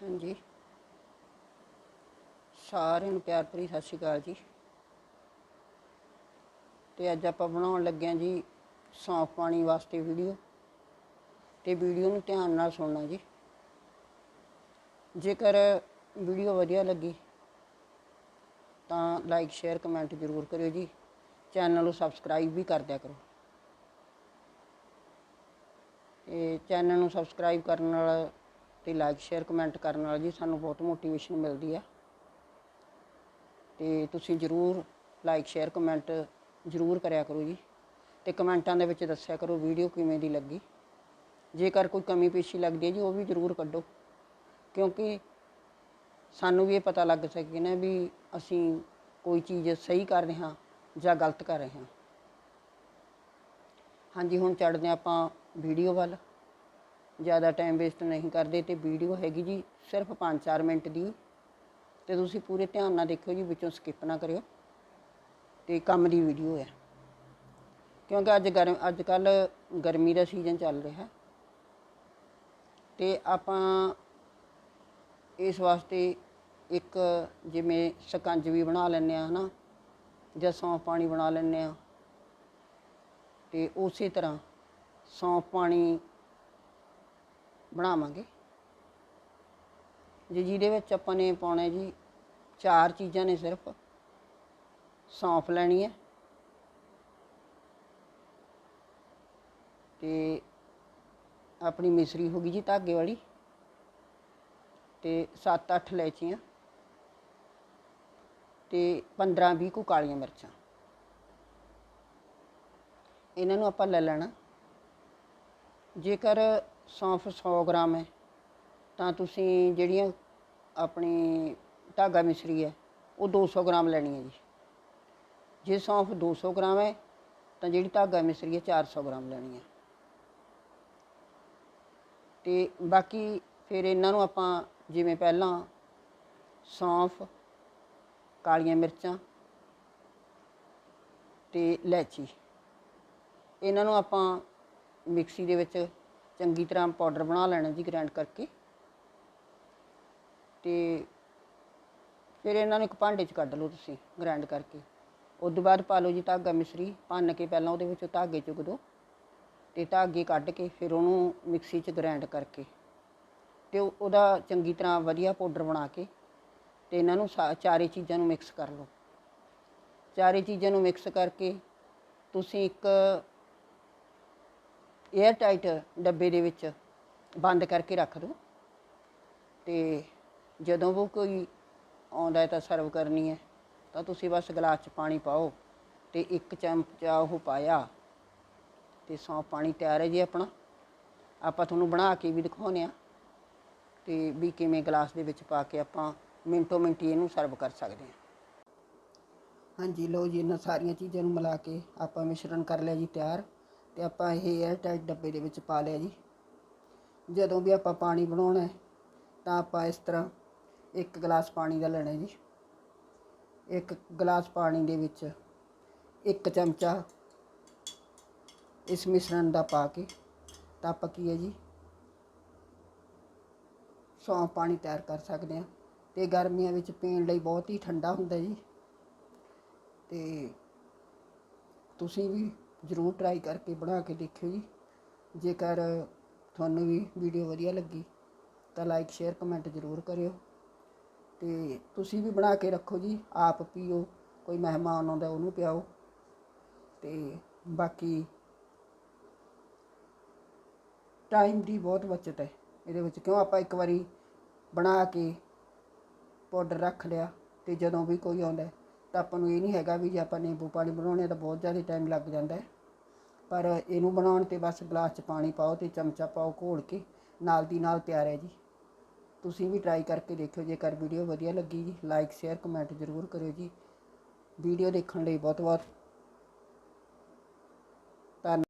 ਹਾਂਜੀ। ਸਾਰਿਆਂ ਨੂੰ ਪਿਆਰ ਭਰੀ ਸਤਿ ਸ਼੍ਰੀ ਅਕਾਲ ਜੀ। ਤੇ ਅੱਜ ਆਪਾਂ ਬਣਾਉਣ ਲੱਗੇ ਹਾਂ ਜੀ ਸੌਂਫ ਪਾਣੀ ਵਾਸਤੇ ਵੀਡੀਓ। ਤੇ ਵੀਡੀਓ ਨੂੰ ਧਿਆਨ ਨਾਲ ਸੁਣਨਾ ਜੀ। ਜੇਕਰ ਵੀਡੀਓ ਵਧੀਆ ਲੱਗੀ, ਤਾਂ ਲਾਈਕ ਸ਼ੇਅਰ ਕਮੈਂਟ ਜ਼ਰੂਰ ਕਰਿਓ ਜੀ। ਚੈਨਲ ਨੂੰ ਸਬਸਕ੍ਰਾਈਬ ਵੀ ਕਰ ਦਿਆ ਕਰੋ। ਇਹ ਚੈਨਲ ਨੂੰ ਸਬਸਕ੍ਰਾਈਬ ਕਰਨ ਨਾਲ ਤੇ ਲਾਈਕ ਸ਼ੇਅਰ ਕਮੈਂਟ ਕਰਨ ਨਾਲ ਜੀ ਸਾਨੂੰ ਬਹੁਤ ਮੋਟੀਵੇਸ਼ਨ ਮਿਲਦੀ ਆ ਤੇ ਤੁਸੀਂ ਜਰੂਰ ਲਾਈਕ ਸ਼ੇਅਰ ਕਮੈਂਟ ਜਰੂਰ ਕਰਿਆ ਕਰੋ ਜੀ। ਤੇ ਕਮੈਂਟਾਂ ਦੇ ਵਿੱਚ ਦੱਸਿਆ ਕਰੋ ਵੀਡੀਓ ਕਿਵੇਂ ਦੀ ਲੱਗੀ। ਜੇਕਰ ਕੋਈ ਕਮੀ ਪੇਸ਼ੀ ਲੱਗਦੀ ਹੈ ਜੀ, ਉਹ ਵੀ ਜਰੂਰ ਕੱਢੋ। ਕਿਉਂਕਿ ਸਾਨੂੰ ਵੀ ਇਹ ਪਤਾ ਲੱਗ ਸਕੇ ਨਾ ਵੀ ਅਸੀਂ ਕੋਈ ਚੀਜ਼ ਸਹੀ ਕਰ ਰਹੇ ਹਾਂ ਜਾਂ ਗਲਤ ਕਰ ਰਹੇ ਹਾਂ। ਹਾਂਜੀ, ਹੁਣ ਚੜਦੇ ਹਾਂ ਆਪਾਂ ਵੀਡੀਓ ਵੱਲ। ਜ਼ਿਆਦਾ ਟਾਈਮ ਵੇਸਟ ਨਹੀਂ ਕਰਦੇ ਤੇ ਵੀਡੀਓ ਹੈਗੀ ਜੀ ਸਿਰਫ 5-4 ਮਿੰਟ ਦੀ। ਤੇ ਤੁਸੀਂ ਪੂਰੇ ਧਿਆਨ ਨਾਲ ਦੇਖਿਓ ਜੀ, ਵਿੱਚੋਂ ਸਕਿਪ ਨਾ ਕਰਿਓ। ਤੇ ਕੰਮ ਦੀ ਵੀਡੀਓ ਹੈ ਕਿਉਂਕਿ ਅੱਜ ਗਰਮ, ਅੱਜ ਕੱਲ ਗਰਮੀ ਦਾ ਸੀਜ਼ਨ ਚੱਲ ਰਿਹਾ। ਤੇ ਆਪਾਂ ਇਸ ਵਾਸਤੇ ਇੱਕ ਜਿਵੇਂ ਸਕੰਜ ਵੀ ਬਣਾ ਲੈਂਦੇ ਆ ਹਨਾ, ਜਾਂ ਸੌਂਫ ਪਾਣੀ ਬਣਾ ਲੈਂਦੇ ਆ ਤੇ ਉਸੇ ਤਰ੍ਹਾਂ ਸੌਂਫ ਪਾਣੀ ਬਣਾਵਾਂਗੇ। ਜੇ ਜਿਹਦੇ ਵਿੱਚ ਆਪਾਂ ਨੇ ਪਾਉਣਾ ਜੀ, ਚਾਰ ਚੀਜ਼ਾਂ ਨੇ ਸਿਰਫ। ਸੌਂਫ ਲੈਣੀ ਹੈ। ਤੇ ਆਪਣੀ ਮਿਸਰੀ ਹੋ ਗਈ ਜੀ ਧਾਗੇ ਵਾਲੀ। ਤੇ 7-8 ਲੈਚੀਆਂ ਤੇ 15-20 ਕੁ ਕਾਲੀਆਂ ਮਿਰਚਾਂ। ਇਹਨਾਂ ਨੂੰ ਆਪਾਂ ਲੈ ਲੈਣਾ। ਜੇਕਰ ਸੌਂਫ 100 ਗ੍ਰਾਮ ਹੈ, ਤਾਂ ਤੁਸੀਂ ਜਿਹੜੀਆਂ ਆਪਣੀ ਧਾਗਾ ਮਿਸਰੀ ਹੈ, ਉਹ 200 ਗ੍ਰਾਮ ਲੈਣੀ ਹੈ ਜੀ। ਜੇ ਸੌਂਫ 200 ਗ੍ਰਾਮ ਹੈ, ਤਾਂ ਜਿਹੜੀ ਧਾਗਾ ਮਿਸਰੀ ਹੈ 400 ਗ੍ਰਾਮ ਲੈਣੀ ਹੈ। ਤੇ ਬਾਕੀ ਫਿਰ ਇਹਨਾਂ ਨੂੰ ਆਪਾਂ ਜਿਵੇਂ ਪਹਿਲਾਂ ਸੌਂਫ, ਕਾਲੀਆਂ ਮਿਰਚਾਂ ਤੇ ਇਲਾਇਚੀ, ਇਹਨਾਂ ਨੂੰ ਆਪਾਂ ਮਿਕਸੀ ਦੇ ਵਿੱਚ ਚੰਗੀ ਤਰ੍ਹਾਂ ਪਾਊਡਰ ਬਣਾ ਲੈਣਾ ਜੀ ਗ੍ਰਾਈਂਡ ਕਰਕੇ। ਤੇ ਫਿਰ ਇਹਨਾਂ ਨੂੰ ਇੱਕ ਭਾਂਡੇ 'ਚ ਕੱਢ ਲਓ ਤੁਸੀਂ ਗ੍ਰਾਈਂਡ ਕਰਕੇ। ਉਸ ਤੋਂ ਬਾਅਦ ਪਾ ਲਓ ਜੀ ਧਾਗਾ ਮਿਸਰੀ ਭੰਨ ਕੇ ਪਹਿਲਾਂ ਉਹਦੇ ਵਿੱਚੋਂ ਧਾਗੇ ਚੁਗ ਦਿਓ ਤੇ ਧਾਗੇ ਕੱਢ ਕੇ ਫਿਰ ਉਹਨੂੰ ਮਿਕਸੀ 'ਚ ਗ੍ਰਾਈਂਡ ਕਰਕੇ। ਤੇ ਉਹ- ਉਹਦਾ ਚੰਗੀ ਤਰ੍ਹਾਂ ਵਧੀਆ ਪਾਊਡਰ ਬਣਾ ਕੇ ਤੇ ਇਹਨਾਂ ਨੂੰ ਸਾ- ਚਾਰੇ ਚੀਜ਼ਾਂ ਨੂੰ ਮਿਕਸ ਕਰ ਲਓ। ਚਾਰੇ ਚੀਜ਼ਾਂ ਨੂੰ ਮਿਕਸ ਕਰਕੇ ਤੁਸੀਂ ਇੱਕ 에ਅਰ ਟਾਈਟ ਡੱਬੇ ਦੇ ਵਿੱਚ ਬੰਦ ਕਰਕੇ ਰੱਖ ਦਿਓ ਤੇ ਜਦੋਂ ਉਹ ਕੋਈ ਆਉਂਦਾ ਹੈ ਤਾਂ ਸਰਵ ਕਰਨੀ ਹੈ। ਤਾਂ ਤੁਸੀਂ ਬਸ ਗਲਾਸ 'ਚ ਪਾਣੀ ਪਾਓ ਤੇ ਇੱਕ ਚਮਚਾ ਉਹ ਪਾਇਆ ਤੇ ਸੌ ਪਾਣੀ ਤਿਆਰ ਹੈ ਜੀ ਆਪਣਾ। ਆਪਾਂ ਤੁਹਾਨੂੰ ਬਣਾ ਕੇ ਵੀ ਦਿਖਾਉਂਦੇ ਆ ਤੇ ਵੀ ਕਿਵੇਂ ਗਲਾਸ ਦੇ ਵਿੱਚ ਪਾ ਕੇ ਆਪਾਂ ਮਿੰਟੋ ਮਿੰਟੀ ਇਹਨੂੰ ਸਰਵ ਕਰ ਸਕਦੇ ਹਾਂ। ਹਾਂਜੀ, ਲਓ ਜੀ ਇਹਨਾਂ ਸਾਰੀਆਂ ਚੀਜ਼ਾਂ ਨੂੰ ਮਿਲਾ ਕੇ ਆਪਾਂ ਮਿਸ਼ਰਣ ਕਰ ਲਿਆ ਜੀ ਤਿਆਰ। ਤੇ ਆਪਾਂ ਇਹ 에ਅਰ ਟਾਈਟ ਡੱਬੇ ਦੇ ਵਿੱਚ ਪਾ ਲਿਆ ਜੀ। ਜਦੋਂ ਵੀ ਆਪਾਂ ਪਾਣੀ ਬਣਾਉਣਾ ਹੈ, ਤਾਂ ਆਪਾਂ ਇਸ ਤਰ੍ਹਾਂ ਇੱਕ ਗਲਾਸ ਪਾਣੀ ਦਾ ਲੈਣਾ ਜੀ। ਇੱਕ ਗਲਾਸ ਪਾਣੀ ਦੇ ਵਿੱਚ ਇੱਕ ਚਮਚਾ ਇਸ ਮਿਸ਼ਰਣ ਦਾ ਪਾ ਕੇ ਤਾਂ ਆਪਾਂ ਕੀ ਹੈ ਜੀ ਸੌਂਫ ਪਾਣੀ ਤਿਆਰ ਕਰ ਸਕਦੇ ਹਾਂ। ਤੇ ਗਰਮੀਆਂ ਵਿੱਚ ਪੀਣ ਲਈ ਬਹੁਤ ਹੀ ਠੰਡਾ ਹੁੰਦਾ ਜੀ। ਤੇ ਤੁਸੀਂ ਵੀ ਜ਼ਰੂਰ ਟਰਾਈ ਕਰਕੇ ਬਣਾ ਕੇ ਦੇਖਿਓ ਜੀ। ਜੇਕਰ ਤੁਹਾਨੂੰ ਵੀ ਵੀਡੀਓ ਵਧੀਆ ਲੱਗੀ, ਤਾਂ ਲਾਈਕ ਸ਼ੇਅਰ ਕਮੈਂਟ ਜ਼ਰੂਰ ਕਰਿਓ। ਤੇ ਤੁਸੀਂ ਵੀ ਬਣਾ ਕੇ ਰੱਖੋ ਜੀ, ਆਪ ਪੀਓ, ਕੋਈ ਮਹਿਮਾਨ ਆਉਂਦਾ ਉਹਨੂੰ ਪਿਆਓ। ਤੇ ਬਾਕੀ ਟਾਈਮ ਦੀ ਬਹੁਤ ਬਚਤ ਹੈ, ਇਹਦੇ ਵਿੱਚ ਕਿਉਂ ਆਪਾਂ ਇੱਕ ਵਾਰੀ ਬਣਾ ਕੇ ਪਾਊਡਰ ਰੱਖ ਲਿਆ, ਤੇ ਜਦੋਂ ਵੀ ਕੋਈ ਆਉਂਦਾ ਤਾਂ ਆਪਾਂ ਨੂੰ ਇਹ ਨਹੀਂ ਹੈਗਾ ਵੀ ਜੇ ਆਪਾਂ ਨਿੰਬੂ ਪਾਣੀ ਬਣਾਉਣੇ ਤਾਂ ਬਹੁਤ ਜ਼ਿਆਦਾ ਟਾਈਮ ਲੱਗ ਜਾਂਦਾ ਹੈ। ਪਰ ਇਹਨੂੰ ਬਣਾਉਣ ਤੇ ਬਸ ਗਲਾਸ 'ਚ ਪਾਣੀ ਪਾਓ ਤੇ ਚਮਚਾ ਪਾਓ ਘੋਲ ਕੇ, ਨਾਲ ਦੀ ਨਾਲ ਤਿਆਰ ਹੈ ਜੀ। ਤੁਸੀਂ ਵੀ ਟਰਾਈ ਕਰਕੇ ਦੇਖਿਓ, ਜੇਕਰ ਵੀਡੀਓ ਵਧੀਆ ਲੱਗੀ ਜੀ ਲਾਈਕ ਸ਼ੇਅਰ ਕਮੈਂਟ ਜ਼ਰੂਰ ਕਰਿਓ ਜੀ। ਵੀਡੀਓ ਦੇਖਣ ਲਈ ਬਹੁਤ ਬਹੁਤ